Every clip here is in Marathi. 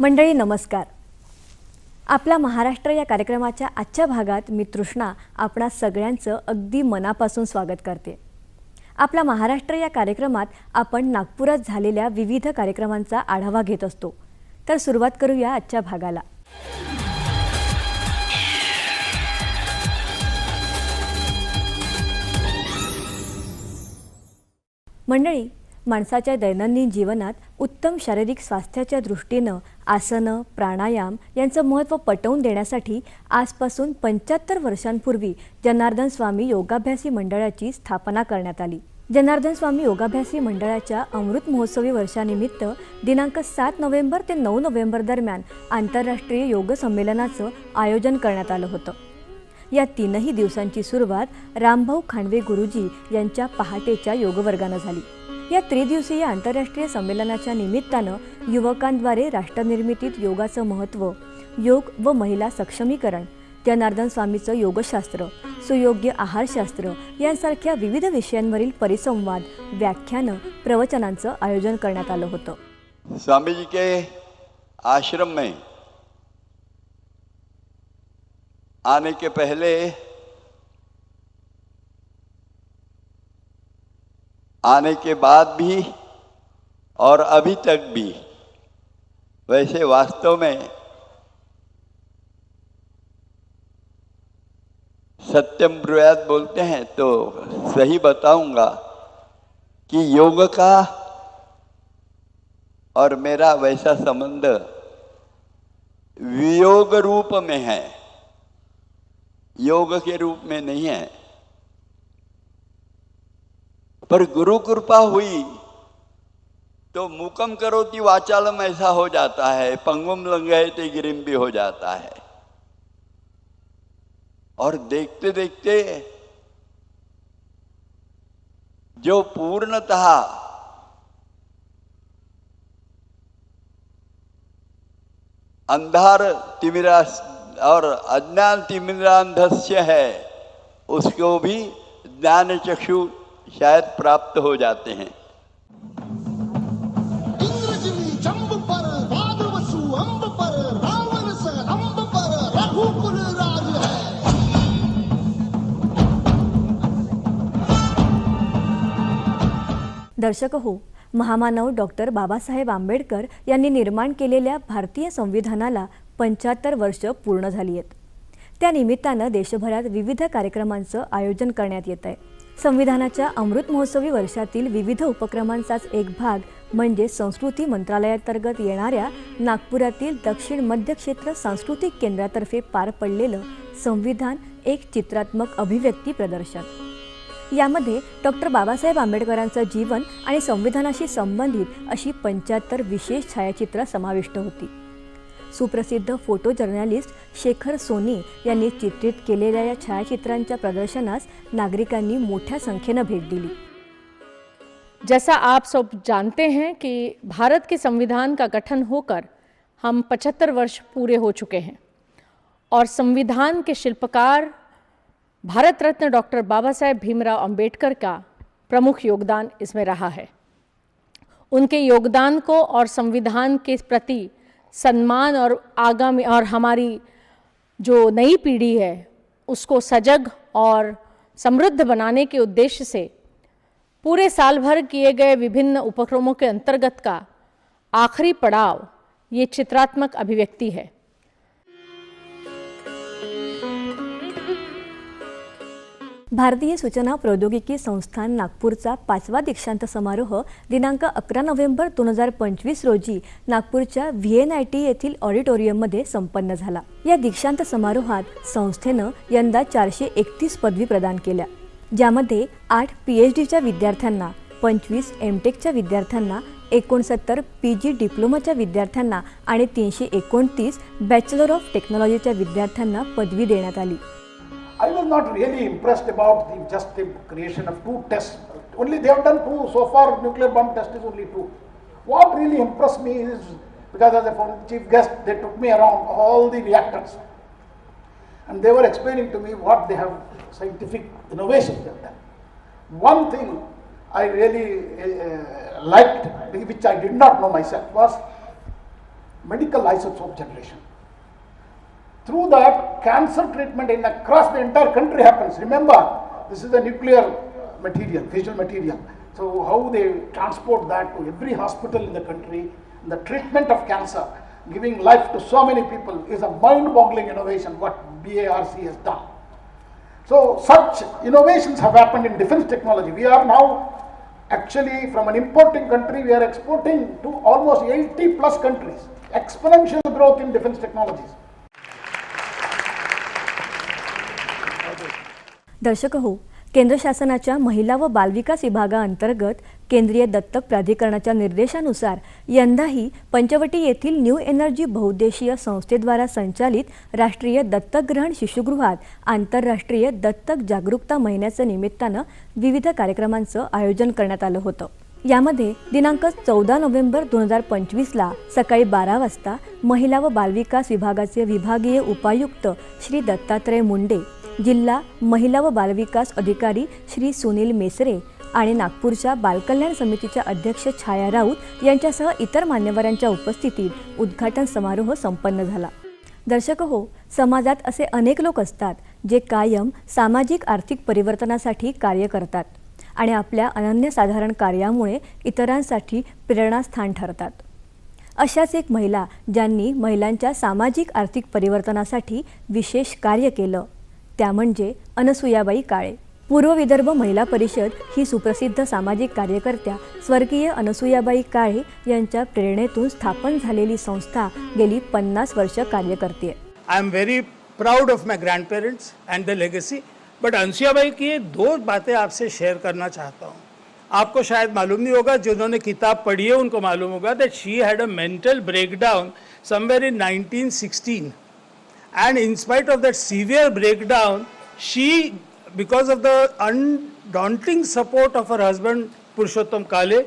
मंडळी नमस्कार. आपला महाराष्ट्र या कार्यक्रमाच्या आजच्या भागात मी तृष्णा आपणा सगळ्यांचं अगदी मनापासून स्वागत करते. आपला महाराष्ट्र या कार्यक्रमात आपण नागपुरात झालेल्या विविध कार्यक्रमांचा आढावा घेत असतो. तर सुरुवात करूया आजच्या भागाला. मंडळी माणसाच्या दैनंदिन जीवनात उत्तम शारीरिक स्वास्थ्याच्या दृष्टीनं आसनं प्राणायाम यांचं महत्त्व पटवून देण्यासाठी आजपासून पंच्याहत्तर वर्षांपूर्वी जनार्दन स्वामी योगाभ्यासी मंडळाची स्थापना करण्यात आली. जनार्दन स्वामी योगाभ्यासी मंडळाच्या अमृत महोत्सवी वर्षानिमित्त दिनांक सात नोव्हेंबर ते नऊ नोव्हेंबर दरम्यान आंतरराष्ट्रीय योग संमेलनाचं आयोजन करण्यात आलं होतं. या तीनही दिवसांची सुरुवात रामभाऊ खांडवे गुरुजी यांच्या पहाटेच्या योगवर्गानं झाली. या त्रिदिवसीय आंतरराष्ट्रीय संमेलनाच्या निमित्तानं युवकांद्वारे राष्ट्रनिर्मितीत योगाचं महत्त्व योग व महिला सक्षमीकरण त्यानार्दन स्वामीचं योगशास्त्र सुयोग्य आहारशास्त्र यांसारख्या विविध विषयांवरील परिसंवाद व्याख्यानं प्रवचनांचं आयोजन करण्यात आलं होतं. स्वामी जी के आश्रम में आने के पहले आने के बाद भी और अभी तक भी, वैसे वास्तव में सत्यम ब्रुयात बोलते हैं तो सही बताऊँगा कि योग का और मेरा वैसा संबंध वियोग रूप में है। योग के रूप में नहीं है। पर गुरु कृपा हुई तो मुकम करोति वाचालम ऐसा हो जाता है, पंगुम लंघयते गिरिम भी हो जाता है। और देखते देखते जो पूर्णतः अंधार तिमिरा और अज्ञान तिमिरांधस्य है, उसको भी ज्ञान चक्षु शायद प्राप्त हो जाते हैं। है। दर्शक हो महामानव डॉक्टर बाबासाहेब आंबेडकर यांनी निर्माण केलेल्या भारतीय संविधानाला पंच्याहत्तर वर्ष पूर्ण झाली आहेत. त्या निमित्तानं देशभरात विविध कार्यक्रमांचं आयोजन करण्यात येत आहे. संविधानाच्या अमृत महोत्सवी वर्षातील विविध उपक्रमांचाच एक भाग म्हणजे संस्कृती मंत्रालयांतर्गत येणाऱ्या नागपुरातील दक्षिण मध्य क्षेत्र सांस्कृतिक केंद्रातर्फे पार पडलेलं संविधान एक चित्रात्मक अभिव्यक्ती प्रदर्शन. यामध्ये डॉक्टर बाबासाहेब आंबेडकरांचं जीवन आणि संविधानाशी संबंधित अशी पंच्याहत्तर विशेष छायाचित्रं समाविष्ट होती. सुप्रसिद्ध फ़ोटो जर्नलिस्ट शेखर सोनी यांनी चित्रित केलेल्या या छायाचित्रांच्या प्रदर्शनास नागरिकांनी मोठ्या संख्येनं भेट दिली. जैसा आप सब जानते हैं कि भारत के संविधान का गठन होकर हम 75 वर्ष पूरे हो चुके हैं और संविधान के शिल्पकार भारत रत्न डॉक्टर बाबा साहेब भीमराव अंबेडकर का प्रमुख योगदान इसमें रहा है। उनके योगदान को और संविधान के प्रति सम्मान और आगामी और हमारी जो नई पीढ़ी है, उसको सजग और समृद्ध बनाने के उद्देश्य से पूरे साल भर किए गए विभिन्न उपक्रमों के अंतर्गत का आखिरी पड़ाव ये चित्रात्मक अभिव्यक्ति है। भारतीय सूचना प्रौद्योगिकी संस्थान नागपूरचा पाचवा दीक्षांत समारोह दिनांक अकरा नोव्हेंबर दोन हजार पंचवीस रोजी नागपूरच्या व्ही एन आय टी येथील ऑडिटोरियममध्ये संपन्न झाला. या दीक्षांत समारोहात संस्थेनं यंदा चारशे एकतीस पदवी प्रदान केल्या. ज्यामध्ये आठ पी एच डीच्या विद्यार्थ्यांना पंचवीस एम टेकच्या विद्यार्थ्यांना एकोणसत्तर पी जी डिप्लोमाच्या विद्यार्थ्यांना आणि तीनशे एकोणतीस बॅचलर ऑफ टेक्नॉलॉजीच्या विद्यार्थ्यांना पदवी देण्यात आली. I was not really impressed about the, just the creation of two tests. Only they have done two. So far, nuclear bomb test is only two. What really impressed me is because as a chief guest, they took me around all the reactors. And they were explaining to me what they have scientific innovations they have done. One thing I really uh, liked, which I did not know myself, was medical isotope generation. Through that, cancer treatment in across the entire country happens. Remember, this is a nuclear material, fission material. So how they transport that to every hospital in the country, the treatment of cancer, giving life to so many people is a mind-boggling innovation what BARC has done. So such innovations have happened in defense technology. We are now actually from an importing country, we are exporting to almost 80 plus countries. Exponential growth in defense technologies. दर्शक हो केंद्र शासनाच्या महिला व बालविकास विभागाअंतर्गत केंद्रीय दत्तक प्राधिकरणाच्या निर्देशानुसार यंदाही पंचवटी येथील न्यू एनर्जी बहुद्देशीय संस्थेद्वारा संचालित राष्ट्रीय दत्तक ग्रहण शिशुगृहात आंतरराष्ट्रीय दत्तक जागरूकता महिन्याचं निमित्तानं विविध कार्यक्रमांचं आयोजन करण्यात आलं होतं. यामध्ये दिनांक चौदा नोव्हेंबर दोन हजार पंचवीसला सकाळी बारा वाजता महिला व बालविकास विभागाचे विभागीय उपायुक्त श्री दत्तात्रय मुंडे जिल्हा महिला व बालविकास अधिकारी श्री सुनील मेसरे आणि नागपूरच्या बालकल्याण समितीच्या अध्यक्ष छाया राऊत यांच्यासह इतर मान्यवरांच्या उपस्थितीत उद्घाटन समारोह संपन्न झाला. दर्शक हो समाजात असे अनेक लोक असतात जे कायम सामाजिक आर्थिक परिवर्तनासाठी कार्य करतात आणि आपल्या अनन्यसाधारण कार्यामुळे इतरांसाठी प्रेरणास्थान ठरतात. अशाच एक महिला ज्यांनी महिलांच्या सामाजिक आर्थिक परिवर्तनासाठी विशेष कार्य केलं. त्या म्हणजे अनसुयाबाई काळे. पूर्व विदर्भ महिला परिषद ही सुप्रसिद्ध सामाजिक कार्यकर्त्या स्वर्गीय अनसुयाबाई काळे यांच्या प्रेरणेतून स्थापन झालेली संस्था गेली पन्नास वर्ष कार्य करते I am very proud of my grandparents and the legacy but Anusuyabai की ये दो बातें आपसे शेयर करना चाहता हूँ। आपको शायद मालूम नहीं होगा जिन्होंने किताब पढ़ी है उनको मालूम होगा that she had a mental breakdown somewhere in 1916 and in spite of that severe breakdown she because of the undaunting support of her husband purushottam kale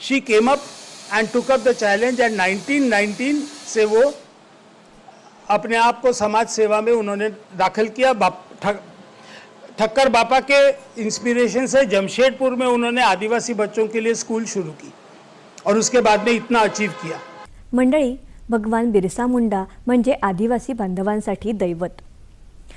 she came up and took up the challenge and 1919 से वो अपने आप को समाज सेवा में उन्होंने दाखिल किया बाप ठक, ठक्कर बापा के इंस्पिरेशन से जमशेदपुर में उन्होंने आदिवासी बच्चों के लिए स्कूल शुरू की और उसके बाद में इतना अचीव किया मंडळी भगवान बिरसा मुंडा म्हणजे आदिवासी बांधवांसाठी दैवत.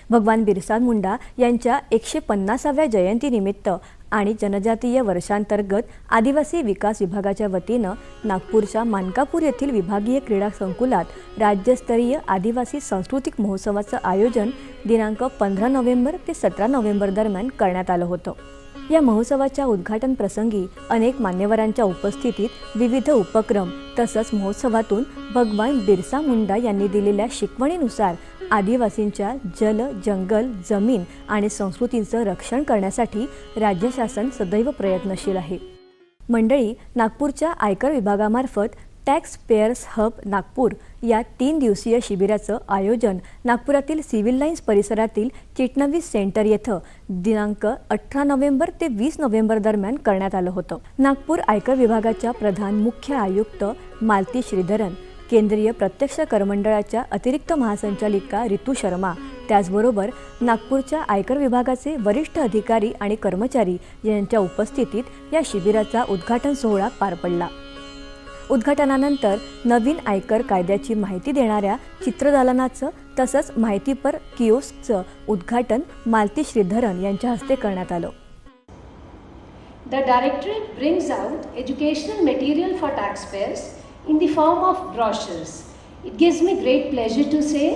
भगवान बिरसा मुंडा यांच्या एकशे पन्नासाव्या जयंतीनिमित्त आणि जनजातीय वर्षांतर्गत आदिवासी विकास विभागाच्या वतीनं नागपूरच्या मानकापूर येथील विभागीय क्रीडा संकुलात राज्यस्तरीय आदिवासी सांस्कृतिक महोत्सवाचं आयोजन दिनांक पंधरा नोव्हेंबर ते सतरा नोव्हेंबर दरम्यान करण्यात आलं होतं. या महोत्सवाच्या उद्घाटन प्रसंगी अनेक मान्यवरांच्या उपस्थितीत विविध उपक्रम तसंच महोत्सवातून भगवान बिरसा मुंडा यांनी दिलेल्या शिकवणीनुसार आदिवासींच्या जल जंगल जमीन आणि संस्कृतीचं रक्षण करण्यासाठी राज्य शासन सदैव प्रयत्नशील आहे. मंडळी नागपूरच्या आयकर विभागामार्फत टॅक्स पेअर्स हब नागपूर या तीन दिवसीय शिबिराचं आयोजन नागपुरातील सिव्हिल लाईन्स परिसरातील चिटणवीस सेंटर येथं दिनांक अठरा नोव्हेंबर ते वीस नोव्हेंबर दरम्यान करण्यात आलं होतं. नागपूर आयकर विभागाच्या प्रधान मुख्य आयुक्त मालती श्रीधरन केंद्रीय प्रत्यक्ष करमंडळाच्या अतिरिक्त महासंचालिका रितू शर्मा त्याचबरोबर नागपूरच्या आयकर विभागाचे वरिष्ठ अधिकारी आणि कर्मचारी यांच्या उपस्थितीत या शिबिराचा उद्घाटन सोहळा पार पडला. उद्घाटनानंतर नवीन आयकर कायद्याची माहिती देणाऱ्या चित्रदालनाचं तसंच माहितीपर किओस्कचं उद्घाटन मालती श्रीधरन यांच्या हस्ते करण्यात आलं. The directorate brings out educational material for taxpayers in the form of brochures it gives me great pleasure to say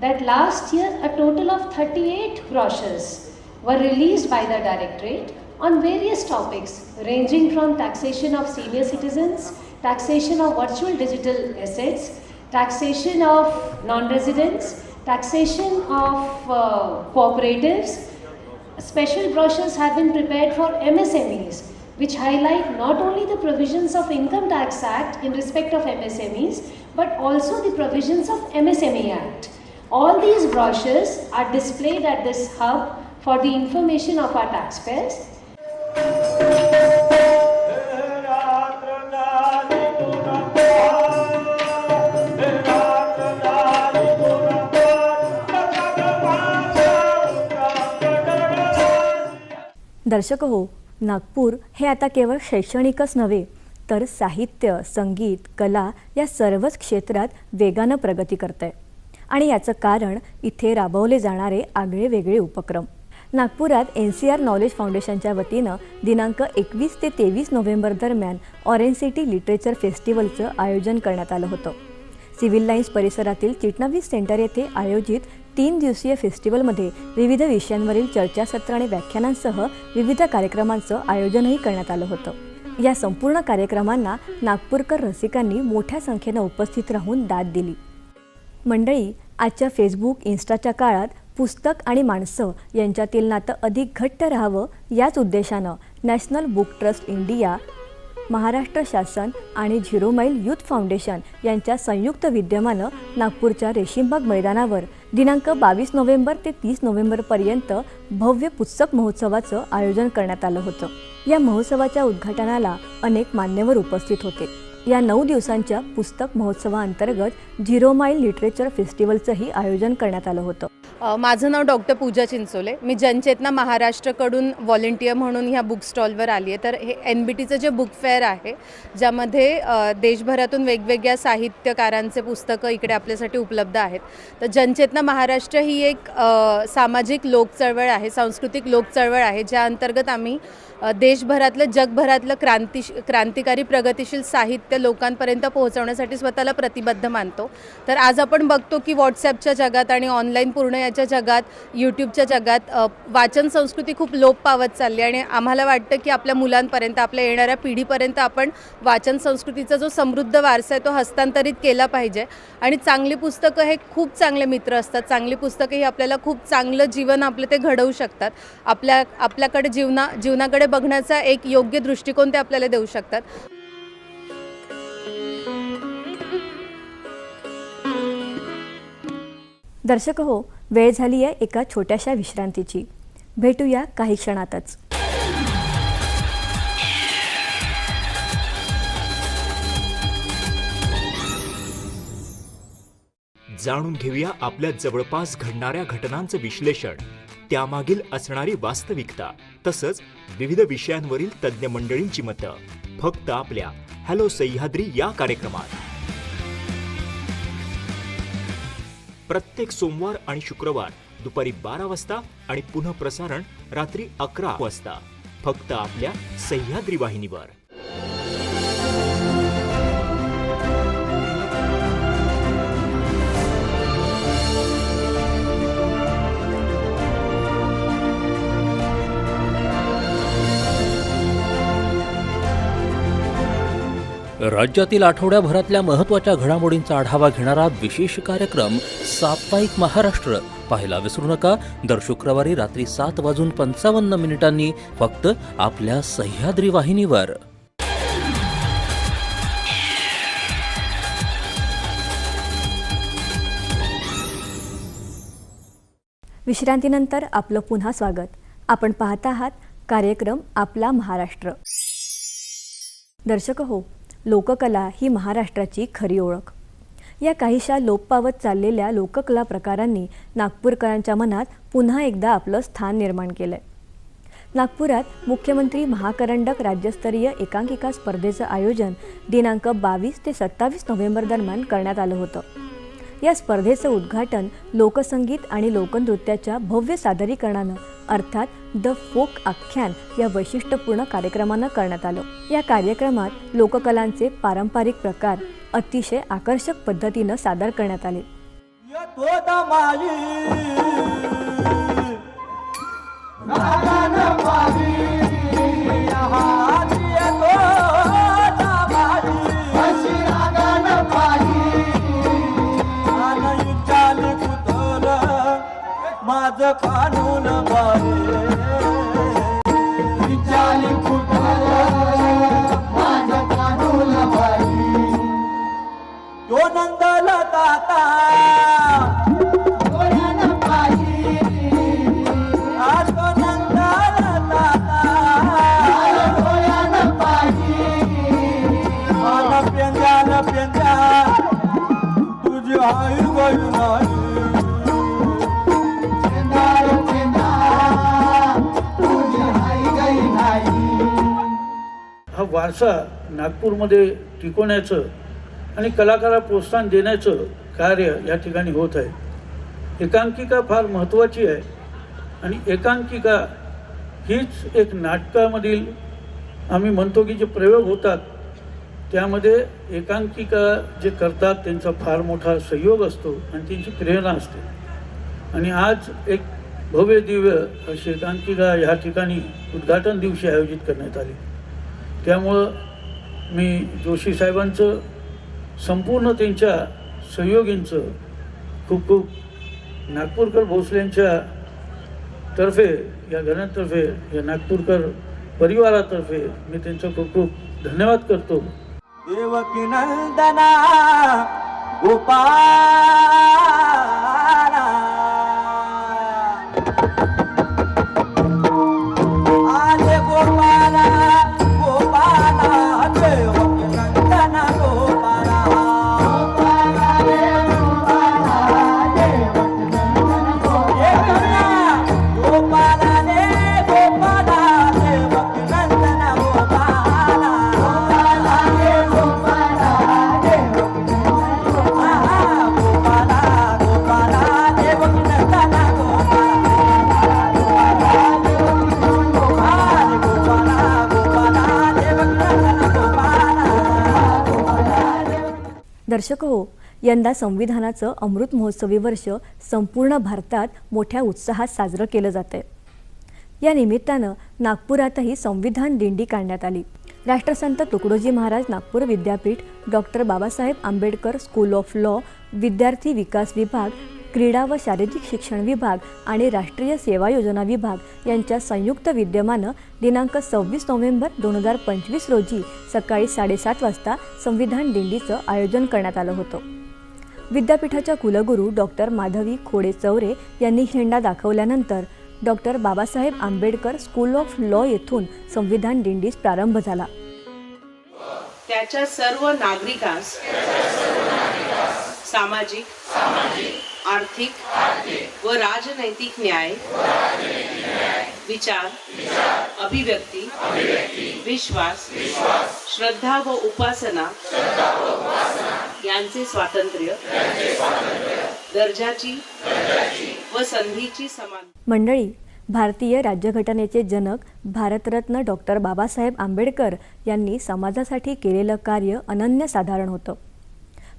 that last year a total of thirty eight brochures were release by the directorate on various topics ranging from taxation of senior citizens taxation of virtual digital assets, taxation of non-residents, taxation of uh, cooperatives, Special brochures have been prepared for MSMEs, which highlight not only the provisions of Income Tax Act in respect of MSMEs, but also the provisions of MSME Act. All these brochures are displayed at this hub for the information of our taxpayers. दर्शक हो नागपूर हे आता केवळ शैक्षणिकच नव्हे तर साहित्य संगीत कला या सर्वच क्षेत्रात वेगानं प्रगती करतंय. आणि याचं कारण इथे राबवले जाणारे आगळे वेगळे उपक्रम. नागपुरात एन सी आर नॉलेज फाउंडेशनच्या वतीनं दिनांक एकवीस ते तेवीस नोव्हेंबर दरम्यान ऑरेंज सिटी लिटरेचर फेस्टिवलचं आयोजन करण्यात आलं होतं. सिव्हिल लाईन्स परिसरातील चिटणवीस सेंटर येथे आयोजित तीन दिवसीय फेस्टिवलमध्ये विविध विषयांवरील चर्चासत्र आणि व्याख्यानांसह विविध कार्यक्रमांचं आयोजनही करण्यात आलं होतं. या संपूर्ण कार्यक्रमांना नागपूरकर रसिकांनी मोठ्या संख्येनं उपस्थित राहून दाद दिली. मंडळी आजच्या फेसबुक इन्स्टाच्या काळात पुस्तक आणि माणसं यांच्यातील नातं अधिक घट्ट राहावं याच उद्देशानं National Book Trust India Maharashtra शासन आणि झिरो माईल यूथ फाउंडेशन यांच्या संयुक्त विद्यमानं नागपूरच्या रेशीमबाग मैदानावर दिनांक बावीस नोव्हेंबर ते तीस नोव्हेंबरपर्यंत भव्य पुस्तक महोत्सवाचं आयोजन करण्यात आलं होतं. या महोत्सवाच्या उद्घाटनाला अनेक मान्यवर उपस्थित होते. या नऊ दिवसांच्या पुस्तक महोत्सवाअंतर्गत झिरो माईल लिटरेचर फेस्टिवलचंही आयोजन करण्यात आलं होतं. माझं नाव डॉक्टर पूजा चिंचोले. मी जनचेतना महाराष्ट्रकडून व्हॉलेंटियर म्हणून ह्या बुक स्टॉलवर आली आहे तर हे एन बी टीचं जे बुक फेअर आहे ज्यामध्ये देशभरातून वेगवेगळ्या साहित्यकारांचे पुस्तकं इकडे आपल्यासाठी उपलब्ध आहेत. तर जनचेतना महाराष्ट्र ही एक सामाजिक लोकचळवळ आहे सांस्कृतिक लोकचळवळ आहे ज्या अंतर्गत आम्ही देशभरातलं जगभरातलं क्रांती क्रांतिकारी प्रगतिशील साहित्य लोकांपर्यंत पोहोचवण्यासाठी स्वतःला प्रतिबद्ध मानतो. तर आज आपण बघतो की व्हॉट्सॲपच्या जगात आणि ऑनलाईन पूर्ण याच्या जगात यूट्यूबच्या जगात वाचन संस्कृती खूप लोप पावत चालली आहे. आणि आम्हाला वाटतं की आपल्या मुलांपर्यंत आपल्या येणाऱ्या पिढीपर्यंत आपण वाचन संस्कृतीचा जो समृद्ध वारसा आहे तो हस्तांतरित केला पाहिजे. आणि चांगली पुस्तकं हे खूप चांगले मित्र असतात. चांगली पुस्तकं ही आपल्याला खूप चांगलं जीवन आपलं ते घडवू शकतात. आपल्या आपल्याकडे जीवना जीवनाकडे बघण्याचा एक योग्य दृष्टिकोन ते आपल्याला देऊ शकतात. दर्शक हो वेळ झाली आहे एका छोट्याशा विश्रांतीची. भेटूया काही क्षणातच. जाणून घेऊया आपल्या जवळपास घडणाऱ्या घटनांचं विश्लेषण. त्यामागील असणारी वास्तविकता तसंच विविध विषयांवरील तज्ज्ञ मंडळींची मतं. फक्त आपल्या हॅलो सह्याद्री या कार्यक्रमात. प्रत्येक सोमवार आणि शुक्रवार दुपारी बारा वाजता आणि पुन्हा प्रसारण रात्री अकरा वाजता. फक्त आपल्या सह्याद्री वाहिनीवर. राज्यातील आठवड्याभरातल्या महत्त्वाच्या घडामोडींचा आढावा घेणारा विशेष कार्यक्रम साप्ताहिक महाराष्ट्र. पाहायला विसरू नका. दर शुक्रवारी रात्री सात वाजून पंचावन्न मिनिटांनी फक्त आपल्या सह्याद्री वाहिनीवर. विश्रांतीनंतर आपलं पुन्हा स्वागत. आपण पाहत आहात कार्यक्रम आपला महाराष्ट्र. दर्शक हो लोककला ही महाराष्ट्राची खरी ओळख. या काहीशा लोप पावत चाललेल्या लोककला प्रकारांनी नागपूरकरांच्या मनात पुन्हा एकदा आपलं स्थान निर्माण केलंय. नागपुरात मुख्यमंत्री महाकरंडक राज्यस्तरीय एकांकिका स्पर्धेचं आयोजन दिनांक बावीस ते सत्तावीस नोव्हेंबर दरम्यान करण्यात आलं होतं. या स्पर्धेचं उद्घाटन लोकसंगीत आणि लोकनृत्याच्या भव्य सादरीकरणानं अर्थात द फोक आख्यान या वैशिष्ट्यपूर्ण कार्यक्रमानं करण्यात आलं. या कार्यक्रमात लोककलांचे पारंपरिक प्रकार अतिशय आकर्षक पद्धतीनं सादर करण्यात आले. माझ कानून तो नंदला ताता आज तुझी आई गई नाही. हा वारसा नागपूरमध्ये टिकवण्याचं आणि कलाकाराला प्रोत्साहन देण्याचं कार्य या ठिकाणी होत आहे. एकांकिका फार महत्त्वाची आहे. आणि एकांकिका हीच एक नाटकामधील आम्ही म्हणतो की जे प्रयोग होतात त्यामध्ये एकांकिका जे करतात त्यांचा फार मोठा सहयोग असतो आणि त्यांची प्रेरणा असते. आणि आज एक भव्य दिव्य अशी एकांकिका ह्या ठिकाणी उद्घाटन दिवशी आयोजित करण्यात आली. त्यामुळं मी जोशी साहेबांचं संपूर्ण त्यांच्या सहयोगींचं खूप खूप नागपूरकर भोसलेंच्या तर्फे या घरातर्फे या नागपूरकर परिवारातर्फे मी त्यांचं खूप खूप धन्यवाद करतो. देवकी नंदना गोपाला दर्शक हो यंदा संविधानाचं अमृत महोत्सवी वर्ष संपूर्ण भारतात मोठ्या उत्साहात साजरं केलं जात आहे या निमित्तानं नागपुरातही संविधान दिंडी काढण्यात आली. राष्ट्रसंत तुकडोजी महाराज नागपूर विद्यापीठ doctor Babasaheb Ambedkar school of law विद्यार्थी विकास विभाग क्रीडा व शारीरिक शिक्षण विभाग आणि राष्ट्रीय सेवा योजना विभाग यांच्या संयुक्त विद्यमानं दिनांक सव्वीस नोव्हेंबर दोन हजार पंचवीस रोजी सकाळी साडेसात वाजता संविधान दिंडीचं आयोजन करण्यात आलं होतं. विद्यापीठाच्या कुलगुरू डॉक्टर माधवी खोडे चौरे यांनी झेंडा दाखवल्यानंतर doctor Babasaheb Ambedkar school of law येथून संविधान दिंडीस प्रारंभ झाला. त्याच्या सर्व नागरिकांस सामाजिक आर्थिक व राजनैतिक न्याय विचार अभिव्यक्ती विश्वास श्रद्धा व उपासना यांचे स्वातंत्र्य दर्जाची व संधीची समान मंडळी भारतीय राज्यघटनेचे जनक भारतरत्न डॉक्टर बाबासाहेब आंबेडकर यांनी समाजासाठी केलेलं कार्य अनन्यसाधारण होतं.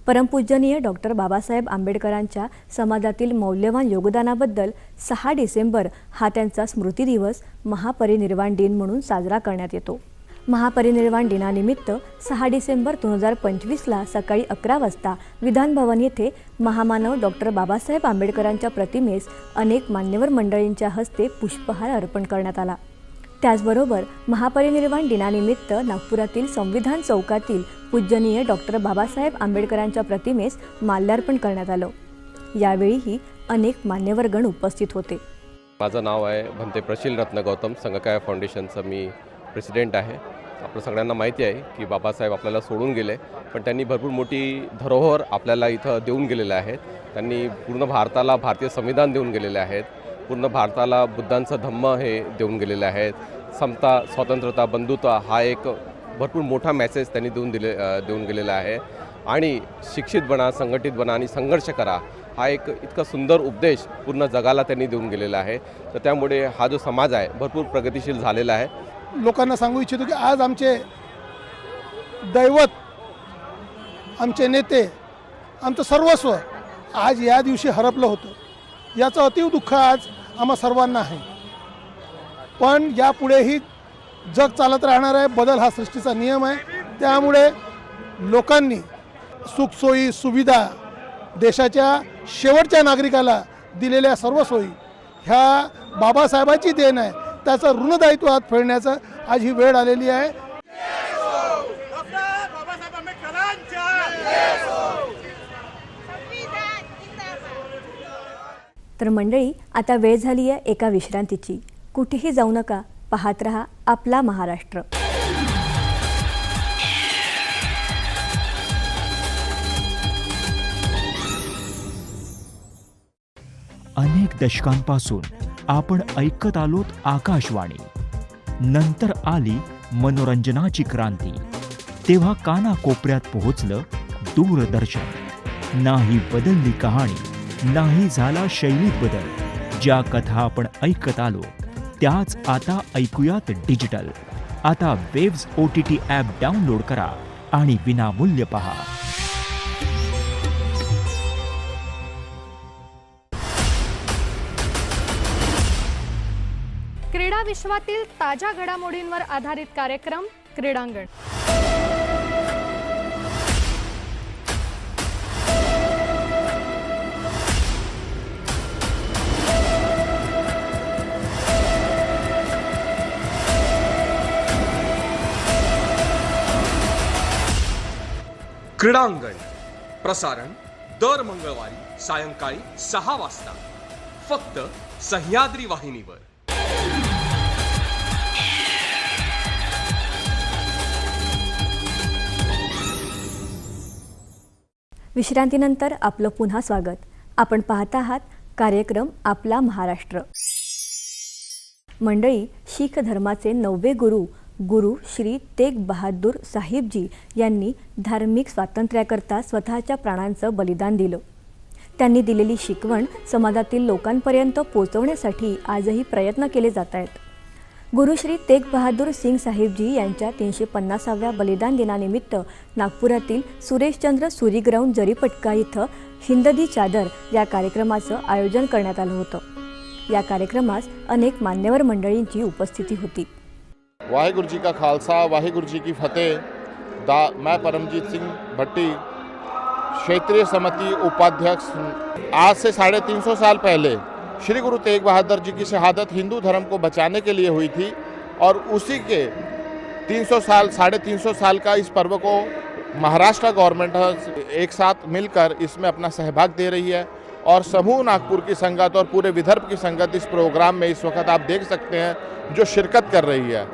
परमपूजनीय डॉक्टर बाबासाहेब आंबेडकरांच्या समाजातील मौल्यवान योगदानाबद्दल सहा डिसेंबर हा त्यांचा स्मृती दिवस महापरिनिर्वाण दिन म्हणून साजरा करण्यात येतो. महापरिनिर्वाण दिनानिमित्त सहा डिसेंबर दोन हजार पंचवीसला सकाळी अकरा वाजता विधानभवन येथे महामानव डॉक्टर बाबासाहेब आंबेडकरांच्या प्रतिमेस अनेक मान्यवर मंडळींच्या हस्ते पुष्पहार अर्पण करण्यात आला. त्याचबरोबर महापरिनिर्वाण दिनानिमित्त नागपुरातील संविधान चौकातील पूजनीय डॉक्टर बाबासाहेब आंबेडकरांच्या प्रतिमेस माल्यार्पण करण्यात आलं. यावेळीही अनेक मान्यवरगण उपस्थित होते. माझं नाव आहे भंते प्रशील रत्न गौतम संघकाय फाउंडेशनचं मी प्रेसिडेंट आहे. आपलं सगळ्यांना माहिती आहे की बाबासाहेब आपल्याला सोडून गेले पण त्यांनी भरपूर मोठी धरोहर आपल्याला इथं देऊन गेलेले आहेत. त्यांनी पूर्ण भारताला भारतीय संविधान देऊन गेलेले आहेत. पूर्ण भारताला बुद्धांचं धम्म हे देऊन गेलेले आहेत. समता स्वतंत्रता बंधुता हा एक भरपूर मोठा मेसेज त्यांनी देऊन दिले देऊन गेलेला आहे. आणि शिक्षित बना संघटित बना आणि संघर्ष करा हा एक इतका सुंदर उपदेश पूर्ण जगाला त्यांनी देऊन गेलेला आहे. तर त्यामुळे हा जो समाज आहे भरपूर प्रगतिशील झालेला आहे. लोकांना सांगू इच्छितो की आज आमचे दैवत आमचे नेते आमचं सर्वस्व आज या दिवशी हरपलं होतं. याचं अतीव दुःख आज आम्हा सर्वांना आहे. पण यापुढेही जग चालत राहणार आहे बदल हा सृष्टीचा नियम आहे. त्यामुळे लोकांनी सुखसोयी सुविधा देशाच्या शेवटच्या नागरिकाला दिलेल्या सर्व सोयी ह्या बाबासाहेबांची देण आहे. त्याचं ऋणदायित्व हात फेडण्याचं आज ही वेळ आलेली आहे. तर मंडळी आता वेळ झाली आहे एका विश्रांतीची. कुठेही जाऊ नका. पाहत रहा आपला महाराष्ट्र. अनेक दशकांपासून आपण ऐकत आलोत आकाशवाणी. नंतर आली मनोरंजनाची क्रांती. तेव्हा काना कोपऱ्यात पोहोचलं दूरदर्शन. नाही बदलली कहाणी नाही झाला शैलीत बदल. ज्या कथा आपण ऐकत आलो त्याच आता ऐकूयात डिजिटल. आता waves O T T app download करा आणि विनामूल्य पहा. क्रीडा विश्वातील ताज्या घडामोडींवर आधारित कार्यक्रम क्रीडांगण. क्रीडांगण प्रसारण दर मंगळवारी सायंकाळी सहा वाजता फक्त सह्याद्री वाहिनीवर. विश्रांतीनंतर आपलं पुन्हा स्वागत. आपण पाहत आहात कार्यक्रम आपला महाराष्ट्र. मंडळी शीख धर्माचे नववे गुरु गुरु श्री तेग बहादूर साहिबजी यांनी धार्मिक स्वातंत्र्याकरता स्वतःच्या प्राणांचं बलिदान दिलं. त्यांनी दिलेली शिकवण समाजातील लोकांपर्यंत पोचवण्यासाठी आजही प्रयत्न केले जात आहेत गुरुश्री तेग बहादूर सिंग साहिबजी यांच्या तीनशे पन्नासाव्या बलिदान दिनानिमित्त नागपुरातील सुरेशचंद्र सुरी ग्राउंड जरीपटका इथं हिंददी चादर या कार्यक्रमाचं आयोजन करण्यात आलं होतं. या कार्यक्रमास अनेक मान्यवर मंडळींची उपस्थिती होती. वाहेगुरु जी का खालसा, वाहेगुरु जी की फतेह। दा, मैं परमजीत सिंह भट्टी, क्षेत्रीय समिति उपाध्यक्ष। आज से साढ़े तीन सौ साल पहले श्री गुरु तेग बहादुर जी की शहादत हिंदू धर्म को बचाने के लिए हुई थी और उसी के 300 साल, साढ़े तीन सौ साल का इस पर्व को महाराष्ट्र गवर्नमेंट एक साथ मिलकर इसमें अपना सहभाग दे रही है और समूह नागपुर की संगत और पूरे विदर्भ की संगत इस प्रोग्राम में इस वक्त आप देख सकते हैं जो शिरकत कर रही है।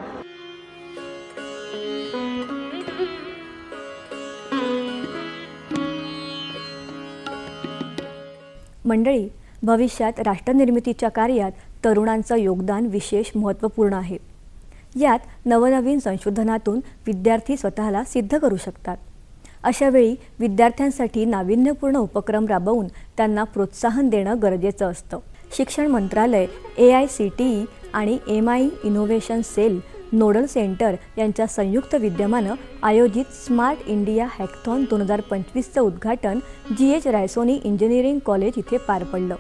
मंडळी भविष्यात राष्ट्रनिर्मितीच्या कार्यात तरुणांचं योगदान विशेष महत्त्वपूर्ण आहे. यात नवनवीन संशोधनातून विद्यार्थी स्वतःला सिद्ध करू शकतात. अशावेळी विद्यार्थ्यांसाठी नाविन्यपूर्ण उपक्रम राबवून त्यांना प्रोत्साहन देणं गरजेचं असतं. शिक्षण मंत्रालय A I C T E आणि M I innovation cell nodal centre यांच्या संयुक्त विद्यमानं आयोजित स्मार्ट इंडिया हॅकथॉन दोन हजार पंचवीसचं उद्घाटन G H Raisoni engineering college इथे पार पडलं.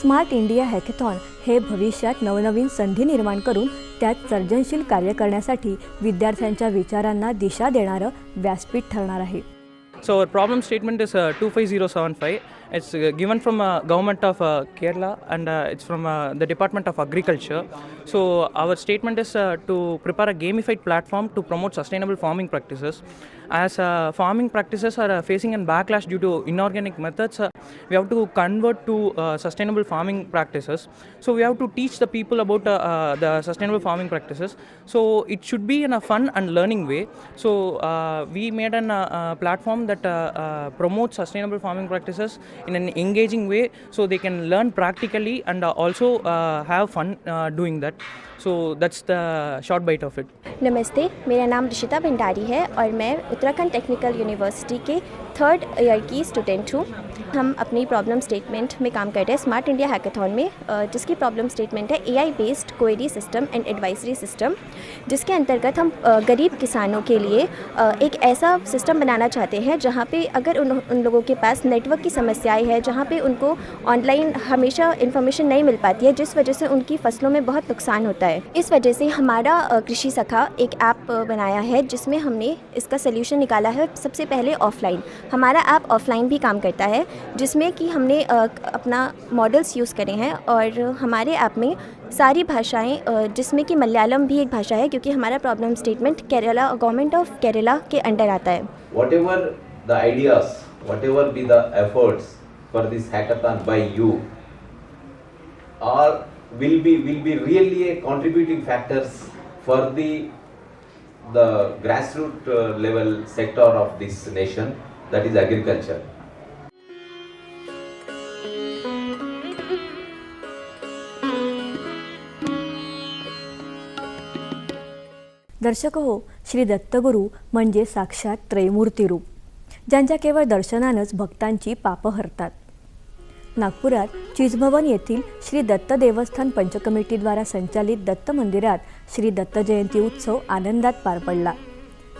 स्मार्ट इंडिया हॅकेथॉन हे भविष्यात नवनवीन संधी निर्माण करून त्यात सर्जनशील कार्य करण्यासाठी विद्यार्थ्यांच्या विचारांना दिशा देणारं व्यासपीठ ठरणार आहे. So problem statement is two five zero seven five It's uh, given from uh, government of uh, Kerala and it's from the Department of Agriculture. So our statement is to prepare a gamified platform to promote sustainable farming practices As uh, farming practices are uh, facing a backlash due to inorganic methods, uh, we have to convert to uh, sustainable farming practices. So we have to teach the people about uh, uh, the sustainable farming practices. So it should be in a fun and learning way. So uh, we made an uh, uh, platform that uh, uh, promotes sustainable farming practices in an engaging way, so they can learn practically and uh, also uh, have fun uh, doing that. So that's the short bite of it. नमस्ते मेरा नाम ऋषिता भंडारी है और मैं उत्तराखंड टेक्निकल यूनिवर्सिटी के थर्ड ईयर की स्टूडेंट हूँ। हम अपनी प्रॉब्लम स्टेटमेंट में काम कर रहे हैं स्मार्ट इंडिया हैकेथॉन में जिसकी प्रॉब्लम स्टेटमेंट है AI based query system and advisory system जिसके अंतर्गत हम गरीब किसानों के लिए एक ऐसा सिस्टम बनाना चाहते हैं जहाँ पे अगर उन उन लोगों के पास नेटवर्क की समस्याएँ है, जहाँ पे उनको ऑनलाइन हमेशा इन्फॉर्मेशन नहीं मिल पाती है, जिस वजह से उनकी फ़सलों में बहुत नुकसान होता है। इस वजह से हमारा कृषि सखा एक ऐप बनाया है, जिसमें हमने इसका सोल्यूशन निकाला है सबसे पहले ऑफलाइन हमारा ऐप ऑफलाइन भी काम करता है, जिसमें कि हमने अपना मॉडल्स यूज़ करे हैं और हमारे ऐप में सारी भाषाएँ जिसमें कि मलयालम भी एक भाषा है, क्योंकि हमारा problem statement Kerala government of Kerala K under आता है। The grassroots level sector of this nation. That is agriculture. दर्शक हो श्री दत्तगुरू म्हणजे साक्षात त्रैमूर्ती रूप ज्यांच्या केवळ दर्शनानंच भक्तांची पापं हरतात नागपुरात चिजभवन येथील श्री दत्त देवस्थान पंचकमिटीद्वारा संचालित दत्त मंदिरात श्री दत्त जयंती उत्सव आनंदात पार पडला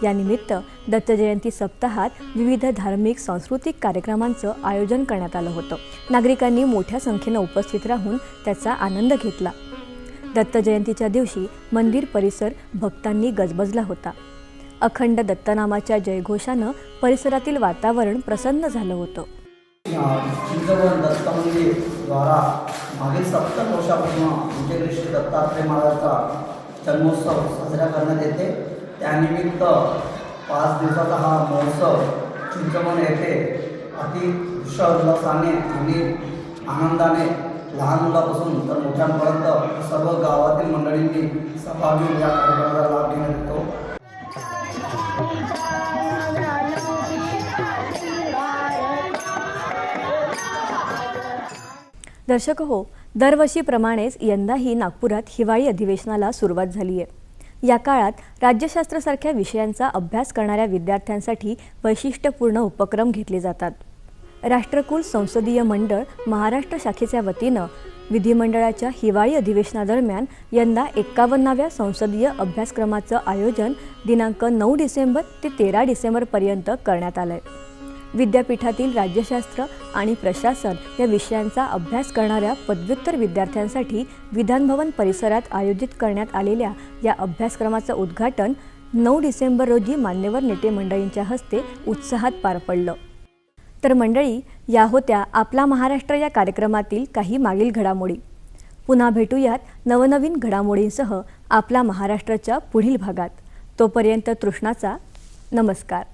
यानिमित्त दत्तजयंती सप्ताहात विविध धार्मिक सांस्कृतिक कार्यक्रमांचं आयोजन करण्यात आलं होतं. नागरिकांनी मोठ्या संख्येनं उपस्थित राहून त्याचा आनंद घेतला. दत्तजयंतीच्या दिवशी मंदिर परिसर भक्तांनी गजबजला होता. अखंड दत्तनामाच्या जयघोषानं परिसरातील वातावरण प्रसन्न झालं होतं. चिंतवन दत्त मंदिर द्वारा मागील सत्तर वर्षापासून दत्तात्रय महाराजाचा जन्मोत्सव साजरा करण्यात येते. त्यानिमित्त पाच दिवसाचा हा महोत्सव चिंचवण येथे अति उल्हासाने आणि आनंदाने लहान मुलापासून तर मोठ्यांपर्यंत सर्व गावातील मंडळींनी सहभागी या कार्यक्रमाचा लाभ घेण्यात येतो. दर्शक हो दरवर्षीप्रमाणेच यंदाही नागपुरात हिवाळी अधिवेशनाला सुरुवात झाली आहे या काळात राज्यशास्त्रासारख्या विषयांचा अभ्यास करणाऱ्या विद्यार्थ्यांसाठी वैशिष्ट्यपूर्ण उपक्रम घेतले जातात. राष्ट्रकुल संसदीय मंडळ महाराष्ट्र शाखेच्या वतीनं विधिमंडळाच्या हिवाळी अधिवेशनादरम्यान यंदा एक्कावन्नाव्या संसदीय अभ्यासक्रमाचं आयोजन दिनांक नऊ डिसेंबर ते तेरा डिसेंबरपर्यंत करण्यात आलं आहे विद्यापीठातील राज्यशास्त्र आणि प्रशासन या विषयांचा अभ्यास करणाऱ्या पदव्युत्तर विद्यार्थ्यांसाठी विधानभवन परिसरात आयोजित करण्यात आलेल्या या अभ्यासक्रमाचं उद्घाटन नऊ डिसेंबर रोजी मान्यवर नेते मंडळींच्या हस्ते उत्साहात पार पडलं. तर मंडळी या होत्या आपला महाराष्ट्र या कार्यक्रमातील काही मागील घडामोडी. पुन्हा भेटूयात नवनवीन घडामोडींसह आपला महाराष्ट्राच्या पुढील भागात. तोपर्यंत तृष्णाचा नमस्कार.